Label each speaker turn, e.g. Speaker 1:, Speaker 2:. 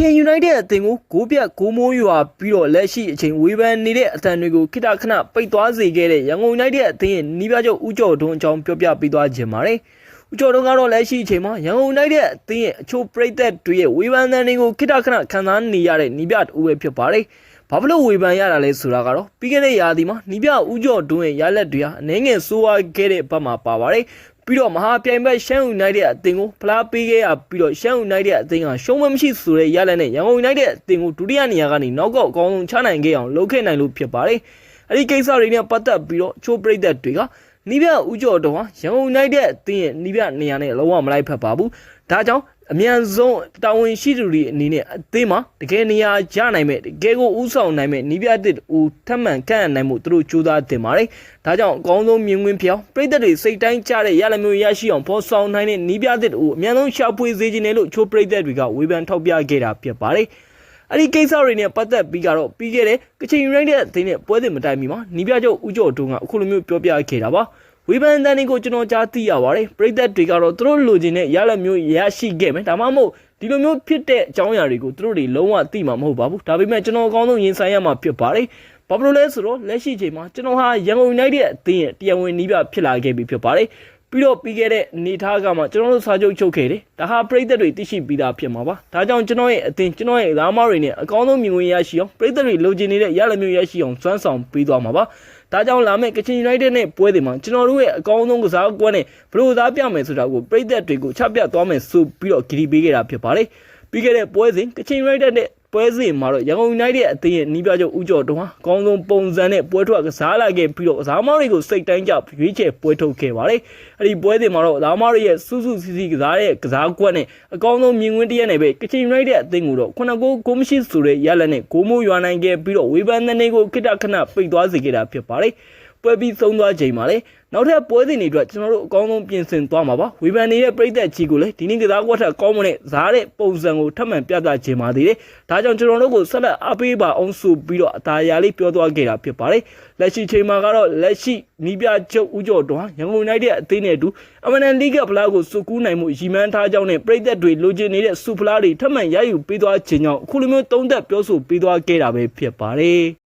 Speaker 1: ချင် United အသင်းကိုဂိုးပြတ်ဂိုးမိုးရွာပြီးတော့လက်ရှိအချိန်ဝေဖန်နေတဲ့အတန်တွေကိုခိတခဏပိတ်သွားစေခဲ့တဲ့ရန်ကုန် United အသင်းရဲ့နီးပြချုပ်ဦးကျော်ထွန်းအကြောင်းပြောပြပေးသွားခြင်းပါတယ်။ဦးကျော်ထွန်းကတော့လက်ရှိအချိန်မှာရန်ကုန် United အသင်းရဲ့အချို့ပရိသတ်တွေရဲ့ဝေဖန်သံတွေကိုခိတခဏခံစားနေရတဲ့နီးပြတူပဲဖြစ်ပါတယ်။ ဘာဖြစ်လို့ဝေဖန်ရတာလဲဆိုတာကတော့ပြီးခဲ့တဲ့ရာသီမှာနီးပြဦးကျော်ထွန်းရဲ့ရလက်တွေဟာအနေငယ်ဆိုးဝါးခဲ့တဲ့ဘက်မှာပါပါတယ်။ပြီးတော့မဟာပြိုင်ဘက်ရှမ်းယူနိုက်တက်အသင်းကိုဖလားပေးခဲ့ရပြီးတော့ရှမ်းယူနိုက်တက်အသင်းကရှုံးမမရှိဆိုတဲ့ရလက်နဲ့ရန်ကုန်ယူနိုက်တက်အသင်းကိုဒုတိယနေရာကနေနောက်ကောက်အကောင်းဆုံးချနိုင်ခဲ့အောင်လုပ်ခဲ့နိုင်လို့ဖြစ်ပါတယ်။အဲဒီကိစ္စတွေနဲ့ပတ်သက်ပြီးတော့ချိုးပရိသတ်တွေကနီးပြဦးကျော်တော်ဟာရန်ကုန်ယူနိုက်တက်အသင်းရဲ့နီးပြနေရာနဲ့လုံးဝမလိုက်ဖက်ပါဘူး။ ဒါကြောင့်အမြန်ဆုံးတာဝန်ရှိသူတွေအနေနဲ့အသင်းမှာတကယ်နေရာရနိုင်မဲ့တကယ်ကိုဥဆောင်နိုင်မဲ့နီးပြတစ်ဦးထပ်မံခန့်အပ်နိုင်မှုသူတို့ကြိုးစားတင်ပါတယ်။ဒါကြောင့်အကောင်းဆုံးမြင်ကွင်းပြောင်းပြည်သက်တွေစိတ်တိုင်းကြတဲ့ရလမျိုးရရှိအောင်ဖော်ဆောင်နိုင်တဲ့နီးပြတစ်ဦးအမြန်ဆုံးရှာဖွေစေခြင်းနဲ့လို့ချိုးပြည်သက်တွေကဝေဖန်ထောက်ပြခဲ့တာဖြစ်ပါတယ်။အဲ့ဒီကိစ္စတွေနဲ့ပတ်သက်ပြီးကတော့ပြီးခဲ့တဲ့ကချင်ယူနိုက်တက်အသင်းနဲ့ပွဲစဉ်မတိုင်မီမှာနီးပြချုပ်ဦးကျော်တုံးကအခုလိုမျိုးပြောပြခဲ့တာပါ။ ဝေဖန်တန်တွေကိုကျွန်တော်ကြားသိရပါတယ်ပရိသတ်တွေကတော့သူတို့လိုချင်တဲ့ရလက်မျိုးရရှိခဲ့မယ်ဒါမှမဟုတ်ဒီလိုမျိုးဖြစ်တဲ့အကြောင်းအရာတွေကိုသူတို့တွေလုံးဝသိမှာမဟုတ်ပါဘူးဒါပေမဲ့ကျွန်တော်အကောင်းဆုံးရင်ဆိုင်ရမှာဖြစ်ပါတယ်ဘာဖြစ်လို့လဲဆိုတော့လက်ရှိချိန်မှာကျွန်တော်ဟာရန်ကုန် United အသင်းရဲ့တရားဝင်နီးပြဖြစ်လာခဲ့ပြီဖြစ်ပါတယ်ပြီးတော့ပြီးခဲ့တဲ့အနေထားကမှကျွန်တော်တို့စာချုပ်ချုပ်ခဲ့တယ်ဒါဟာပရိသတ်တွေသိရှိပြီးသားဖြစ်မှာပါဒါကြောင့်ကျွန်တော်ရဲ့အသင်းကျွန်တော်ရဲ့သားမတွေနဲ့အကောင်းဆုံးမြင်ကွင်းရရှိအောင်ပရိသတ်တွေလိုချင်နေတဲ့ရလက်မျိုးရရှိအောင်စွမ်းဆောင်ပေးသွားမှာပါ ဒါကြောင့်လာမယ့်ကချင် United နဲ့ပွဲတွေမှာကျွန်တော်တို့ရဲ့အကောင်းဆုံးကစားကွက်နဲ့ဘယ်လိုသားပြမယ်ဆိုတာကိုပရိသတ်တွေကိုချပြသွားမယ်ဆိုပြီးတော့ဂရီပေးခဲ့တာဖြစ်ပါတယ်ပြီးခဲ့တဲ့ပွဲစဉ်ကချင် United နဲ့ ပွဲစဉ်မှာတော့ရန်ကုန် United အသင်းရဲ့နီးပြချုပ်ဦးကျော်တုံးဟာအကောင်းဆုံးပုံစံနဲ့ပွဲထွက်ကစားလာခဲ့ပြီးတော့ကစားမောင်းတွေကိုစိတ်တိုင်းကြရွေးချယ်ပွဲထုတ်ခဲ့ပါတယ်အဲ့ဒီပွဲစဉ်မှာတော့ကစားမောင်းတွေရဲ့စူးစူးစီးစီးကစားတဲ့ကစားကွက်နဲ့အကောင်းဆုံးမြင်ကွင်းတရက်နဲ့ပဲကချင် United အသင်းကိုတော့ခုနကိုဂိုးမရှိဆိုတဲ့ရလက်နဲ့ဂိုးမိုးရွာနိုင်ခဲ့ပြီးတော့ဝေဖန်တဲ့နေကိုခိတခဏပိတ်သွားစေခဲ့တာဖြစ်ပါတယ် ပွဲပြီးဆုံးသွားချိန်မှာလေနောက်ထပ်ပွဲစဉ်တွေအတွက်ကျွန်တော်တို့အကောင်းဆုံးပြင်ဆင်သွားမှာပါဝေဖန်နေတဲ့ပြည်သက်ကြီးကိုလည်းဒီနေ့ကစားကွက်ထက်ကောင်းမတဲ့ဇားတဲ့ပုံစံကိုထပ်မံပြသခြင်းပါသေးတယ်ဒါကြောင့်ကျွန်တော်တို့ကိုဆက်လက်အားပေးပါအောင်ဆိုပြီးတော့အသာရလေးပြောသွားခဲ့တာဖြစ်ပါတယ်လက်ရှိချိန်မှာကတော့လက်ရှိနီးပြချုပ်ဦးကျော်တော်ရန်ကုန် United အသင်းနဲ့အတူအမနန်လိဂဖလားကိုစုကူးနိုင်မှုရည်မှန်းထားကြောင်းနဲ့ပြည်သက်တွေလိုချင်နေတဲ့စူဖလားတွေထပ်မံရယူပေးသွားခြင်းကြောင့်အခုလိုမျိုးသုံးသက်ပြောဆိုပေးသွားခဲ့တာပဲဖြစ်ပါတယ်